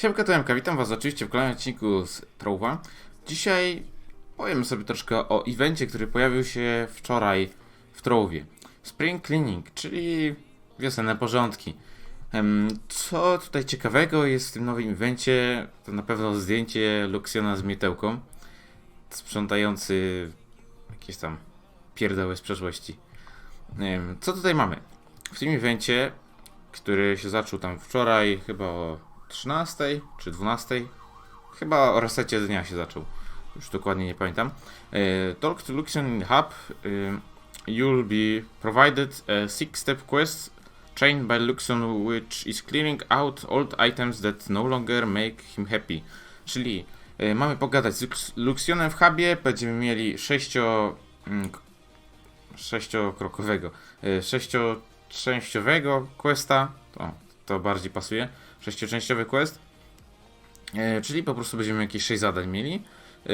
Siemka Tomka, witam was oczywiście w kolejnym odcinku z Trowa. Dzisiaj powiem sobie troszkę o evencie, który pojawił się wczoraj w Trowie. Spring Cleaning, czyli wiosenne porządki. Co tutaj ciekawego jest w tym nowym evencie? To na pewno zdjęcie Luxiona z mietełką, sprzątający jakieś tam pierdoły z przeszłości. Co tutaj mamy? W tym evencie, który się zaczął tam wczoraj, chyba o 13 czy 12. Chyba o resecie dnia się zaczął. Już dokładnie nie pamiętam. E, Talk to Luxion Hub. e, you'll be provided a six-step quest trained by Luxion which is clearing out old items that no longer make him happy. Czyli e, mamy pogadać z Lux- Luxionem w hubie. Będziemy mieli sześcio... mm, sześciokrokowego. sześcioczęściowego questa. O, to bardziej pasuje sześcioczęściowy quest. E, czyli po prostu będziemy jakieś 6 zadań mieli, e,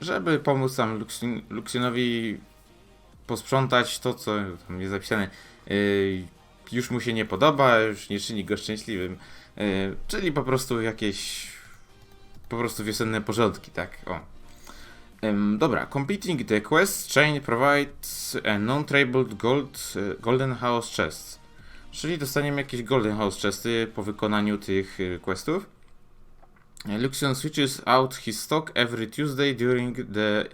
żeby pomóc tam Luxin- Luxionowi posprzątać to, co tam jest zapisane. E, już mu się nie podoba, już nie czyni go szczęśliwym. Czyli po prostu jakieś po prostu wiosenne porządki, tak? O. Dobra, completing the quest chain provides a non-trabled gold, golden house chests. Czyli dostaniemy jakieś Golden House chesty po wykonaniu tych y, questów. Luxion switches out his stock every Tuesday during the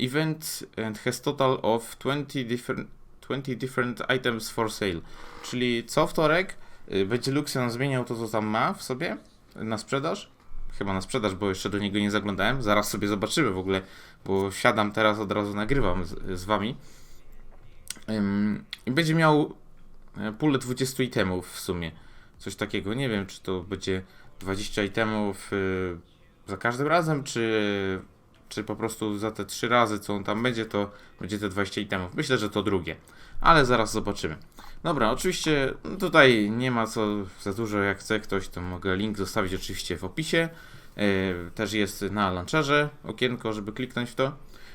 event and has total of 20 different, 20 different items for sale. Czyli co wtorek y, będzie Luxion zmieniał to, co tam ma w sobie na sprzedaż. Chyba na sprzedaż, bo jeszcze do niego nie zaglądałem. Zaraz sobie zobaczymy w ogóle, bo siadam teraz, od razu nagrywam z, z wami. I będzie miał pulę 20 itemów w sumie. Coś takiego. Nie wiem, czy to będzie 20 itemów y, za każdym razem, czy, czy po prostu za te 3 razy, co on tam będzie, to będzie te 20 itemów. Myślę, że to drugie. Ale zaraz zobaczymy. Dobra, oczywiście no tutaj nie ma co za dużo. Jak chce ktoś, to mogę link zostawić oczywiście w opisie. E, Też jest na launcherze okienko, żeby kliknąć w to.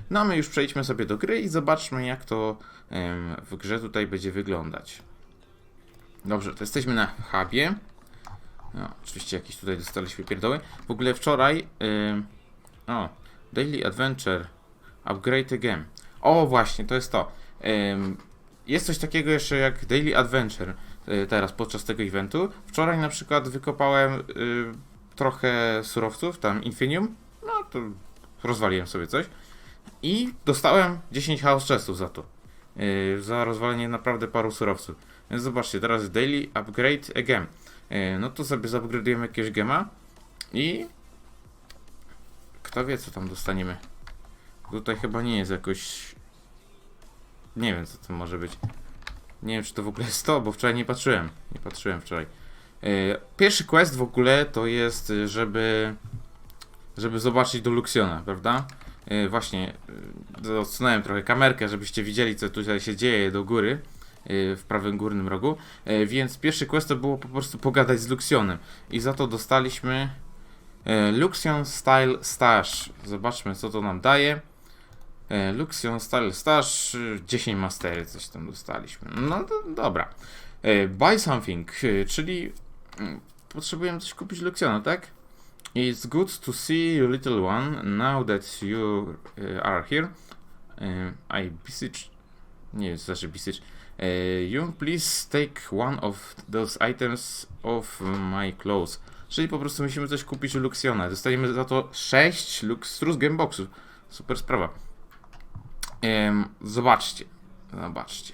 No a my już przejdźmy sobie do gry i zobaczmy, jak to em, w grze tutaj będzie wyglądać. Dobrze, to jesteśmy na hubie. No, oczywiście jakieś tutaj dostaliśmy pierdoły. W ogóle wczoraj. ym, o, Daily Adventure. Upgrade again. O, właśnie, to jest to. Ym, jest coś takiego jeszcze jak Daily Adventure y, teraz podczas tego eventu. Wczoraj na przykład wykopałem y, trochę surowców, tam Infinium. No to rozwaliłem sobie coś. I dostałem 10 house chestów za to. Yy, za rozwalenie naprawdę paru surowców. Zobaczcie, teraz daily upgrade a gem. No to sobie zupgrade'ujemy jakiegoś gema i kto wie co tam dostaniemy. Tutaj chyba nie jest jakoś nie wiem co to może być. Nie wiem czy to w ogóle jest to, bo wczoraj nie patrzyłem. Nie patrzyłem wczoraj. Yy, pierwszy quest w ogóle to jest, żeby żeby zobaczyć do Luxiona, prawda? Yy, właśnie, yy, odsunąłem trochę kamerkę, żebyście widzieli, co tutaj się dzieje do góry, w prawym górnym rogu. Yy, więc pierwszy quest to było po prostu pogadać z Luxionem. I za to dostaliśmy yy, Luxion Style Stash. Zobaczmy, co to nam daje. Luxion Style Stash, yy, 10 mastery, coś tam dostaliśmy. No to dobra. Buy something, czyli yy, potrzebujemy coś kupić Luxiona, tak? It's good to see you, little one. Now that you are here, I beseech. Nie beseech. Uh, you please take one of those items of my clothes. Czyli po prostu musimy coś kupić u Luxiona. Dostaniemy za to 6 Luxtrus Gameboxów. Super sprawa. Zobaczcie. Zobaczcie.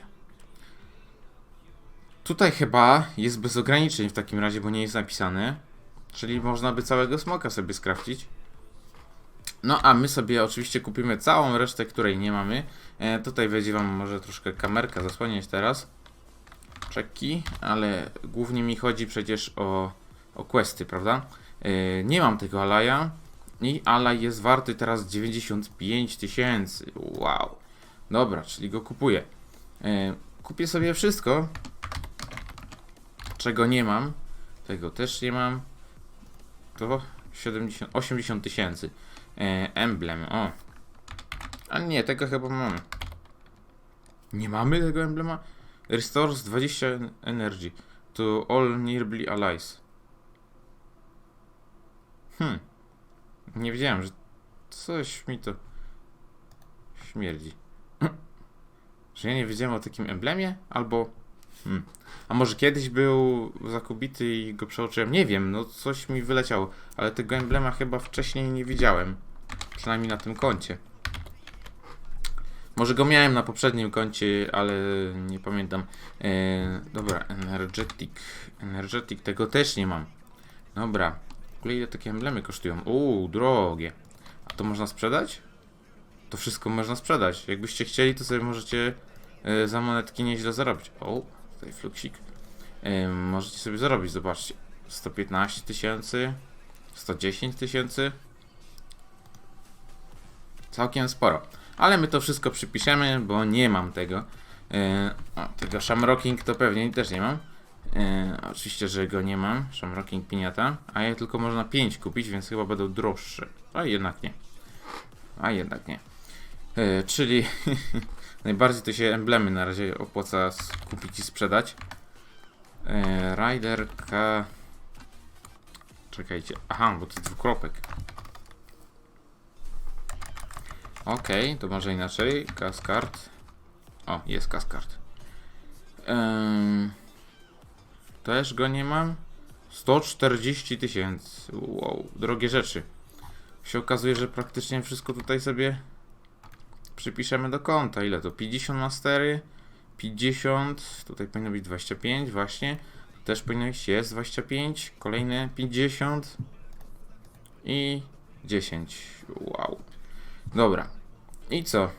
Tutaj chyba jest bez ograniczeń w takim razie, bo nie jest napisane. Czyli można by całego smoka sobie skrafcić. No a my sobie oczywiście kupimy całą resztę, której nie mamy. E, tutaj będzie wam może troszkę kamerka zasłaniać teraz. Czeki, ale głównie mi chodzi przecież o, o questy, prawda? E, nie mam tego alaja. I alaj jest warty teraz 95 tysięcy. Wow. Dobra, czyli go kupuję. E, kupię sobie wszystko, czego nie mam. Tego też nie mam to 70, 80 tysięcy. E, emblem, o. A nie, tego chyba mamy. Nie mamy tego emblema? Restores 20 energy to all nearby allies. Hmm. Nie wiedziałem, że coś mi to śmierdzi. że ja nie wiedziałem o takim emblemie? Albo... Hmm. A może kiedyś był zakubity i go przeoczyłem? Nie wiem, no coś mi wyleciało. Ale tego emblema chyba wcześniej nie widziałem. Przynajmniej na tym koncie. Może go miałem na poprzednim koncie, ale nie pamiętam. E, dobra, Energetic. Energetic, tego też nie mam. Dobra. W ogóle ile takie emblemy kosztują? Uuu, drogie. A to można sprzedać? To wszystko można sprzedać. Jakbyście chcieli, to sobie możecie e, za monetki nieźle zarobić. O, tutaj fluksik. Możecie sobie zarobić, zobaczcie. 115 tysięcy. 110 tysięcy. Całkiem sporo. Ale my to wszystko przypiszemy, bo nie mam tego. E, o, tego Shamrocking to pewnie też nie mam. E, oczywiście, że go nie mam. Shamrocking Piniata. A je tylko można 5 kupić, więc chyba będą droższe. A jednak nie. A jednak nie. E, czyli najbardziej to się emblemy na razie opłaca kupić i sprzedać. E, Rider K. Czekajcie. Aha, bo to jest dwukropek. Okej, to może inaczej. Kaskart. O, jest kaskart. Ehm, też go nie mam. 140 tysięcy. Wow, drogie rzeczy. Się okazuje, że praktycznie wszystko tutaj sobie przypiszemy do konta. Ile to? 50 mastery, 50, tutaj powinno być 25, właśnie. Też powinno być, jest 25, kolejne 50 i 10. Wow. Dobra. I co?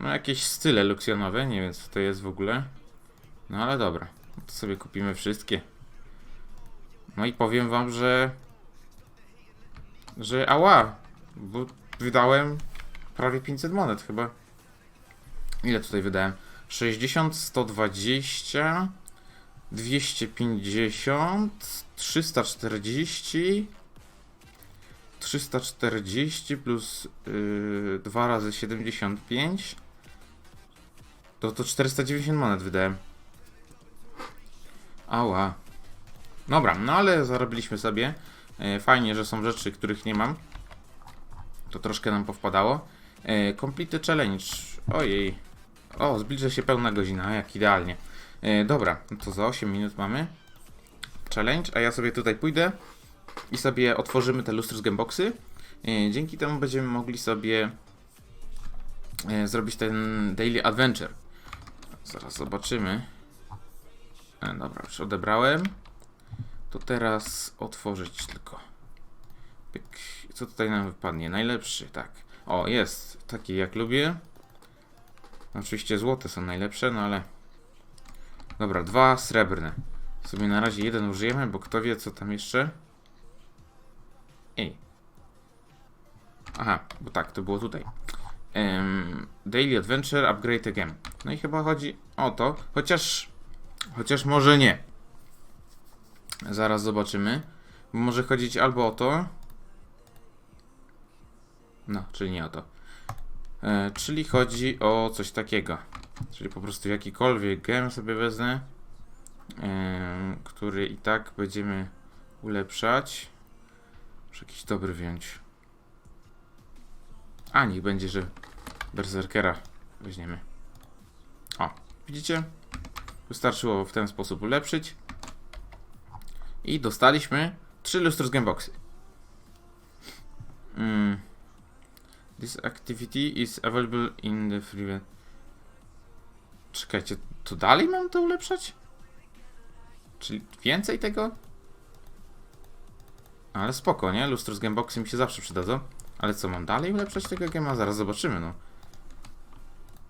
No jakieś style luksjonowe, nie wiem co to jest w ogóle. No ale dobra. To sobie kupimy wszystkie. No i powiem wam, że... Że ała! Bo wydałem prawie 500 monet chyba. Ile tutaj wydałem? 60, 120, 250, 340, 340 plus yy, 2 razy 75 to to 490 monet wydałem. Ała. Dobra, no ale zarobiliśmy sobie. E, Fajnie, że są rzeczy, których nie mam. To troszkę nam powpadało. E, Complete challenge. Ojej. O, zbliża się pełna godzina, jak idealnie. E, Dobra, no to za 8 minut mamy challenge, a ja sobie tutaj pójdę i sobie otworzymy te lustry z Gameboxy. E, Dzięki temu będziemy mogli sobie e, zrobić ten Daily Adventure. Zaraz zobaczymy. E, dobra, już odebrałem. To teraz otworzyć tylko. Pyk. Co tutaj nam wypadnie? Najlepszy, tak. O, jest. Taki jak lubię. Oczywiście złote są najlepsze, no ale... Dobra, dwa srebrne. Sobie na razie jeden użyjemy, bo kto wie co tam jeszcze. Ej. Aha, bo tak, to było tutaj. Em, Daily Adventure Upgrade Again. No i chyba chodzi o to, chociaż chociaż może nie. Zaraz zobaczymy. Bo może chodzić albo o to. No, czyli nie o to. E, czyli chodzi o coś takiego. Czyli po prostu jakikolwiek gem sobie wezmę, e, który i tak będziemy ulepszać. Muszę jakiś dobry wziąć. A, niech będzie, że Berserkera weźmiemy. O, widzicie? Wystarczyło w ten sposób ulepszyć. I dostaliśmy 3 lustro z Gameboxy. Mm. This activity is available in the free... Czekajcie, to dalej mam to ulepszać? Czyli więcej tego? Ale spoko, nie? Lustro z Gameboxy mi się zawsze przydadzą. Ale co, mam dalej ulepszać tego gema? Zaraz zobaczymy, no.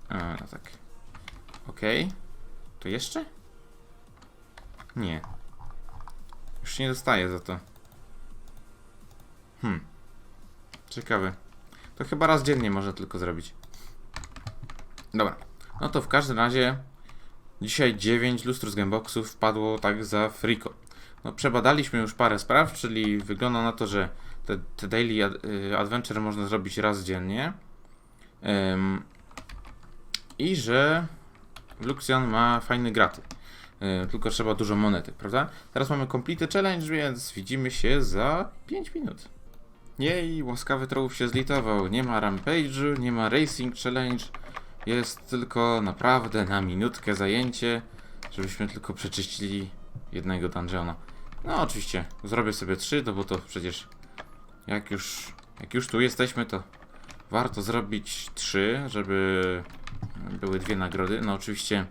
A, no tak. Okej. To jeszcze? Nie. Już nie dostaję za to. Hmm. Ciekawe. To chyba raz dziennie można tylko zrobić. Dobra. No to w każdym razie dzisiaj 9 lustr z Gameboxów wpadło tak za friko. No przebadaliśmy już parę spraw, czyli wygląda na to, że te, te daily ad, y, adventure można zrobić raz dziennie. Ym, I że Luxion ma fajny graty. Yy, tylko trzeba dużo monety, prawda? Teraz mamy complete challenge, więc widzimy się za 5 minut. Jej, łaskawy trołów się zlitował. Nie ma Rampage'u, nie ma Racing Challenge. Jest tylko naprawdę na minutkę zajęcie, żebyśmy tylko przeczyścili jednego dungeona. No oczywiście, zrobię sobie trzy, no bo to przecież jak już, jak już tu jesteśmy, to warto zrobić trzy, żeby były dwie nagrody. No oczywiście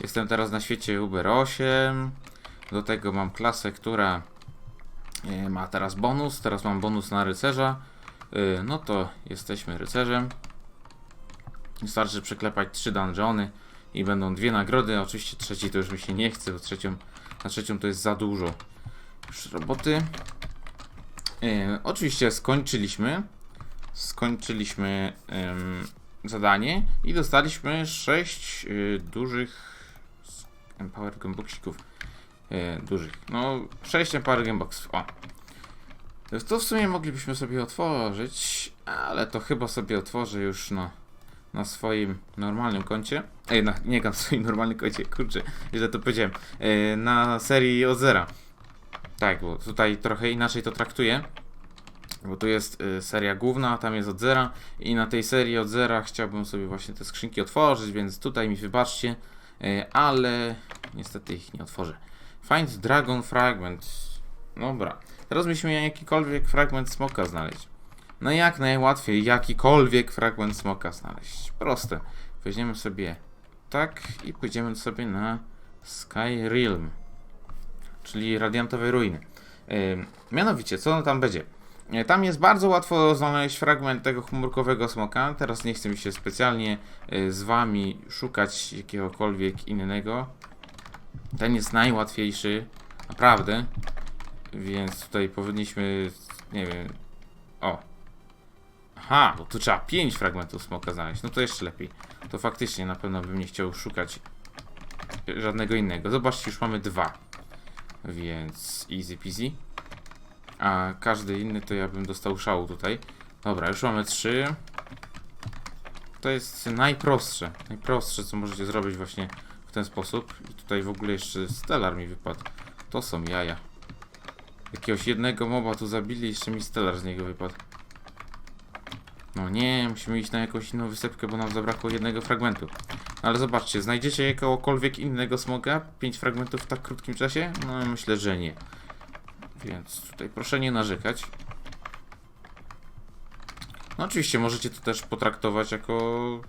jestem teraz na świecie Uber 8. Do tego mam klasę, która ma teraz bonus. Teraz mam bonus na rycerza. E, No to jesteśmy rycerzem. Wystarczy przeklepać trzy dungeony i będą dwie nagrody. Oczywiście trzeci to już mi się nie chce, bo trzecią, na trzecią to jest za dużo już roboty. E, oczywiście skończyliśmy. Skończyliśmy zadanie i dostaliśmy sześć e, dużych Empower Gameboxików. E, dużych. No, 6 Empower Gameboxów. O. To w sumie moglibyśmy sobie otworzyć, ale to chyba sobie otworzę już na, na swoim normalnym koncie. Ej, na, nie na swoim normalnym koncie, kurczę, źle to powiedziałem. E, na serii od zera. Tak, bo tutaj trochę inaczej to traktuję. Bo tu jest y, seria główna, tam jest od zera. I na tej serii od zera chciałbym sobie właśnie te skrzynki otworzyć, więc tutaj mi wybaczcie. Y, ale niestety ich nie otworzę. Find Dragon Fragment. Dobra. Teraz mieli jakikolwiek fragment smoka znaleźć. No jak najłatwiej jakikolwiek fragment smoka znaleźć. Proste. Weźmiemy sobie tak i pójdziemy sobie na Skyrealm czyli radiantowe ruiny. Ym, mianowicie, co tam będzie? E, Tam jest bardzo łatwo znaleźć fragment tego chmurkowego smoka. Teraz nie chcę mi się specjalnie y, z wami szukać jakiegokolwiek innego. Ten jest najłatwiejszy, naprawdę. Więc tutaj powinniśmy, nie wiem, o. Aha, bo tu trzeba 5 fragmentów smoka znaleźć. No to jeszcze lepiej. To faktycznie na pewno bym nie chciał szukać żadnego innego. Zobaczcie, już mamy dwa. Więc easy peasy. A każdy inny to ja bym dostał szału tutaj. Dobra, już mamy trzy. To jest najprostsze. Najprostsze, co możecie zrobić właśnie ten sposób. I tutaj w ogóle jeszcze Stellar mi wypadł. To są jaja. Jakiegoś jednego moba tu zabili, jeszcze mi Stellar z niego wypadł. No nie, musimy iść na jakąś inną wysepkę, bo nam zabrakło jednego fragmentu. Ale zobaczcie, znajdziecie jakiegokolwiek innego smoga? 5 fragmentów w tak krótkim czasie? No myślę, że nie. Więc tutaj proszę nie narzekać. No oczywiście możecie to też potraktować jako,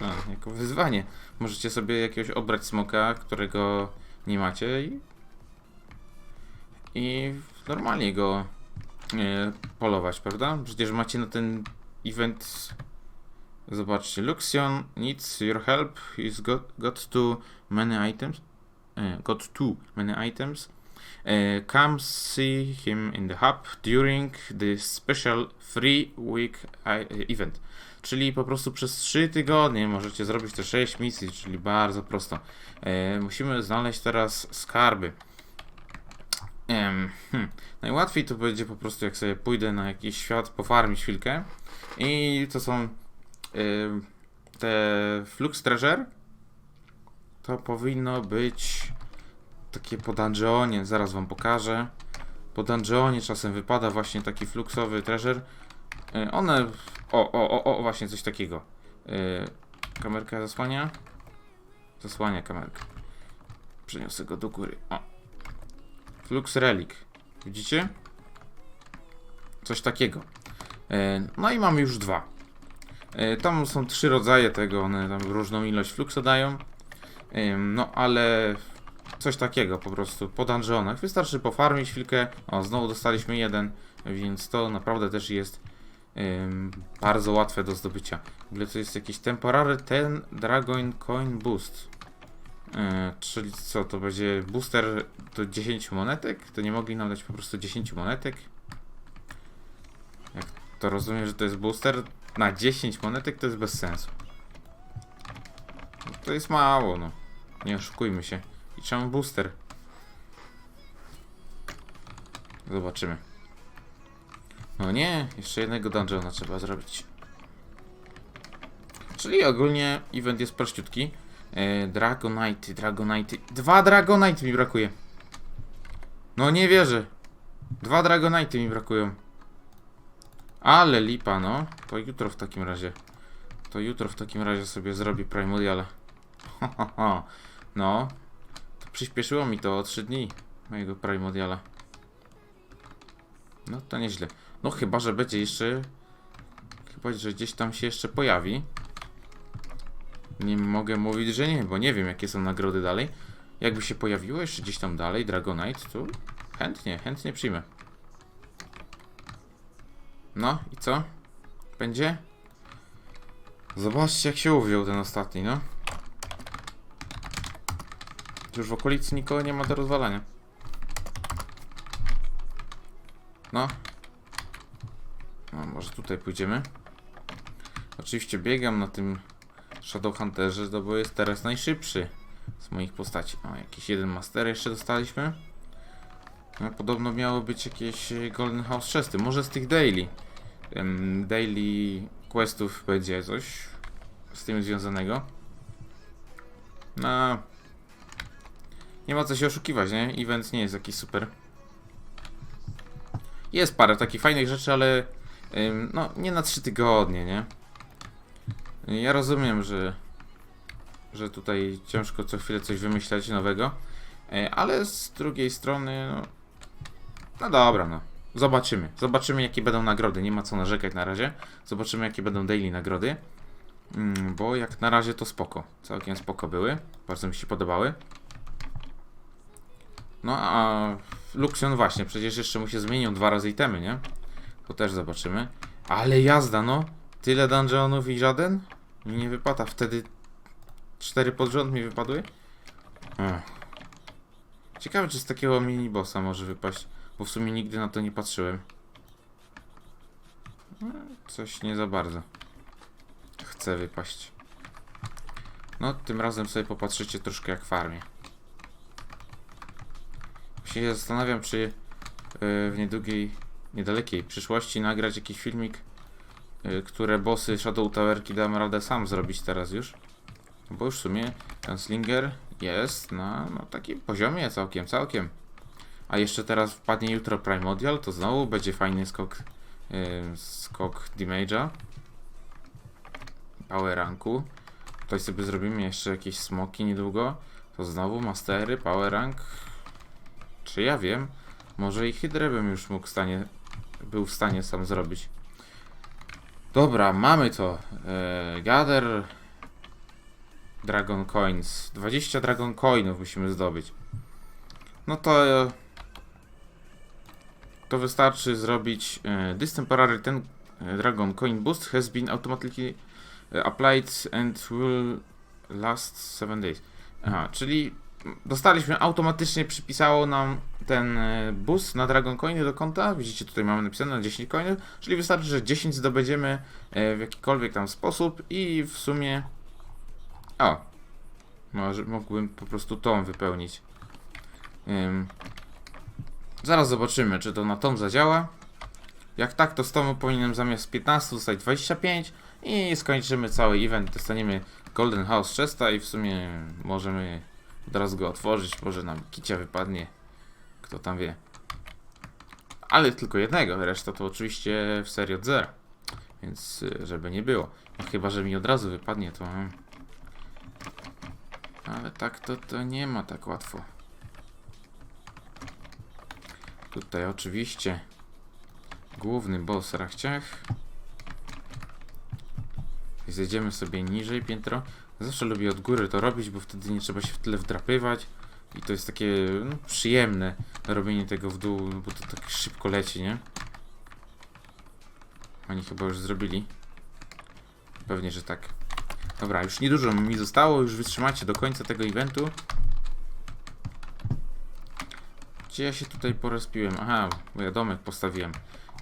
no, jako wyzwanie. Możecie sobie jakiegoś obrać smoka, którego nie macie i, i normalnie go e, polować, prawda? Przecież macie na ten event Zobaczcie, Luxion needs your help. He's got, got too many items. Uh, got too many items. Uh, come see him in the hub during the special free week I- event. Czyli po prostu przez 3 tygodnie możecie zrobić te 6 misji, czyli bardzo prosto. E, musimy znaleźć teraz skarby. Hmm. Najłatwiej to będzie po prostu jak sobie pójdę na jakiś świat, pofarmić chwilkę. I to są Ym, te Flux Treasure to powinno być takie po dungeonie, zaraz wam pokażę. Po dungeonie czasem wypada właśnie taki fluxowy treasure. Y, One, o, o, o, o, właśnie coś takiego. Y, Kamerka zasłania? Zasłania kamerkę. Przeniosę go do góry. O. Flux Relic. Widzicie? Coś takiego. Y, No i mamy już dwa. Tam są trzy rodzaje tego, one tam różną ilość fluxa dają. No ale coś takiego po prostu po dungeonach. Wystarczy pofarmić chwilkę. O, znowu dostaliśmy jeden, więc to naprawdę też jest ym, bardzo łatwe do zdobycia. W ogóle to jest jakiś temporary ten Dragon Coin Boost. Yy, czyli co, to będzie booster do 10 monetek? To nie mogli nam dać po prostu 10 monetek? Jak to rozumiem, że to jest booster? na 10 monetek to jest bez sensu. To jest mało, no. Nie oszukujmy się. I czemu booster? Zobaczymy. No nie, jeszcze jednego dungeona trzeba zrobić. Czyli ogólnie event jest prościutki. E, Dragonite, Dragonite. Dwa Dragonite mi brakuje. No nie wierzę. Dwa Dragonite mi brakują. Ale lipa, no. To jutro w takim razie. To jutro w takim razie sobie zrobię Primordiala. No. Przyspieszyło mi to o 3 dni mojego Primordiala. No to nieźle. No chyba, że będzie jeszcze... Chyba, że gdzieś tam się jeszcze pojawi. Nie mogę mówić, że nie, bo nie wiem jakie są nagrody dalej. Jakby się pojawiło jeszcze gdzieś tam dalej Dragonite, to chętnie, chętnie przyjmę. No i co? Będzie? Zobaczcie jak się uwziął ten ostatni, no. Już w okolicy nikogo nie ma do rozwalania. No. No, może tutaj pójdziemy. Oczywiście biegam na tym Shadowhunterze, no bo jest teraz najszybszy z moich postaci. O, jakiś jeden master jeszcze dostaliśmy. No, podobno miało być jakieś e, Golden House chesty. Może z tych daily. Em, daily questów będzie coś z tym związanego. No. Nie ma co się oszukiwać, nie? Event nie jest jakiś super. Jest parę takich fajnych rzeczy, ale ym, no nie na 3 tygodnie, nie? Ja rozumiem, że że tutaj ciężko co chwilę coś wymyślać nowego, e, ale z drugiej strony no, no dobra, no. Zobaczymy. Zobaczymy jakie będą nagrody. Nie ma co narzekać na razie. Zobaczymy jakie będą daily nagrody. Mm, bo jak na razie to spoko. Całkiem spoko były. Bardzo mi się podobały. No a Luxion właśnie, przecież jeszcze mu się zmienią dwa razy itemy, nie? To też zobaczymy. Ale jazda, no. Tyle dungeonów i żaden? Mi nie wypada. Wtedy cztery pod rząd mi wypadły? Ech. Ciekawe, czy z takiego mini bossa może wypaść. Bo w sumie nigdy na to nie patrzyłem. No, Coś nie za bardzo. Chcę wypaść. No, tym razem sobie popatrzycie troszkę jak farmie. Się zastanawiam, czy yy, w niedługiej, niedalekiej przyszłości nagrać jakiś filmik, yy, które bossy Shadow Towerki dam radę sam zrobić teraz już. Bo już w sumie ten Slinger jest na no, takim poziomie całkiem, całkiem. A jeszcze teraz wpadnie jutro Primordial, to znowu będzie fajny skok, yy, skok damage'a. Power ranku. Tutaj sobie zrobimy jeszcze jakieś smoki niedługo. To znowu mastery, power rank. Czy ja wiem? Może i Hydrę bym już mógł stanie, był w stanie sam zrobić. Dobra, mamy to. Yy, gather Dragon Coins. 20 Dragon Coinów musimy zdobyć. No to... e, To wystarczy zrobić... e, This temporary ten e, Dragon Coin boost has been automatically e, applied and will last 7 days. Aha, czyli dostaliśmy automatycznie przypisało nam ten e, boost na Dragon Coiny do konta. Widzicie tutaj mamy napisane na 10 coinów, czyli wystarczy, że 10 zdobędziemy e, w jakikolwiek tam sposób i w sumie o. Może mógłbym po prostu tą wypełnić. Zaraz zobaczymy, czy to na tom zadziała. Jak tak, to z tomu powinienem zamiast 15 dostać 25 i skończymy cały event. Dostaniemy Golden House Chesta i w sumie możemy od razu go otworzyć. Może nam kicia wypadnie. Kto tam wie. Ale tylko jednego, reszta to oczywiście w serii od zera. Więc y, żeby nie było. No, chyba, że mi od razu wypadnie, to... mm. Ale tak to, to nie ma tak łatwo. Tutaj oczywiście główny boss Rachciach. Zejdziemy sobie niżej piętro. Zawsze lubię od góry to robić, bo wtedy nie trzeba się w tyle wdrapywać. I to jest takie no, przyjemne robienie tego w dół, bo to tak szybko leci, nie? Oni chyba już zrobili. Pewnie, że tak. Dobra, już niedużo mi zostało, już wytrzymacie do końca tego eventu. Gdzie ja się tutaj porespiłem? Aha, bo ja domek postawiłem.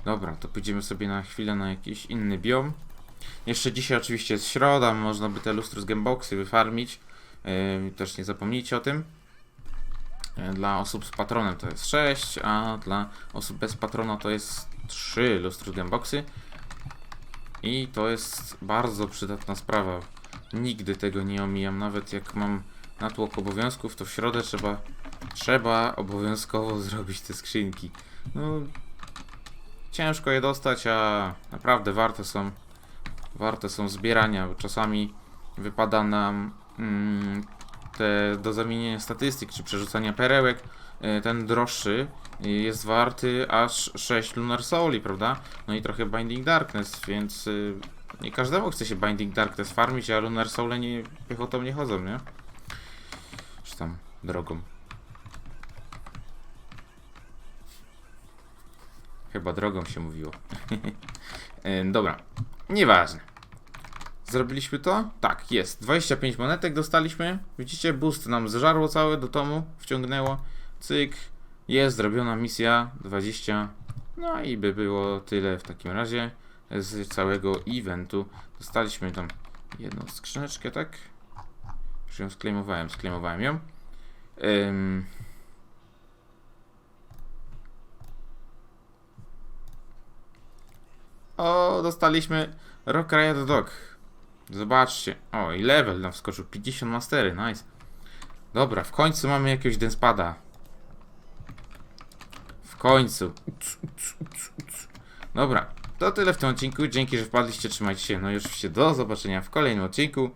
Dobra, to pójdziemy sobie na chwilę na jakiś inny biom. Jeszcze dzisiaj oczywiście jest środa, można by te lustro z Gameboxy wyfarmić. Yy, też nie zapomnijcie o tym. Yy, Dla osób z patronem to jest 6, a dla osób bez patrona to jest 3 lustro z Gameboxy. I to jest bardzo przydatna sprawa. Nigdy tego nie omijam, nawet jak mam natłok obowiązków, to w środę trzeba, trzeba obowiązkowo zrobić te skrzynki. No, ciężko je dostać, a naprawdę warte są warte są zbierania, bo czasami wypada nam mm, te do zamienienia statystyk czy przerzucania perełek y, ten droższy jest warty aż 6 Lunar Souli, prawda? No i trochę Binding Darkness, więc y, nie każdemu chce się Binding Darkness farmić, a Lunar Soule nie, piechotą nie chodzą, nie? Czy tam drogą. Chyba drogą się mówiło. Dobra, nieważne. Zrobiliśmy to? Tak, jest. 25 monetek dostaliśmy. Widzicie, boost nam zżarło całe do tomu, wciągnęło. Cyk, jest zrobiona misja 20. No i by było tyle w takim razie z całego eventu. Dostaliśmy tam jedną skrzyneczkę, tak? Już ją sklejmowałem, sklejmowałem ją. Ym, O, dostaliśmy Rock Riot Dog. Zobaczcie. O, i level nam wskoczył. 50 mastery, nice. Dobra, w końcu mamy jakiegoś denspada. W końcu. Dobra, to tyle w tym odcinku. Dzięki, że wpadliście. Trzymajcie się. No i oczywiście do zobaczenia w kolejnym odcinku.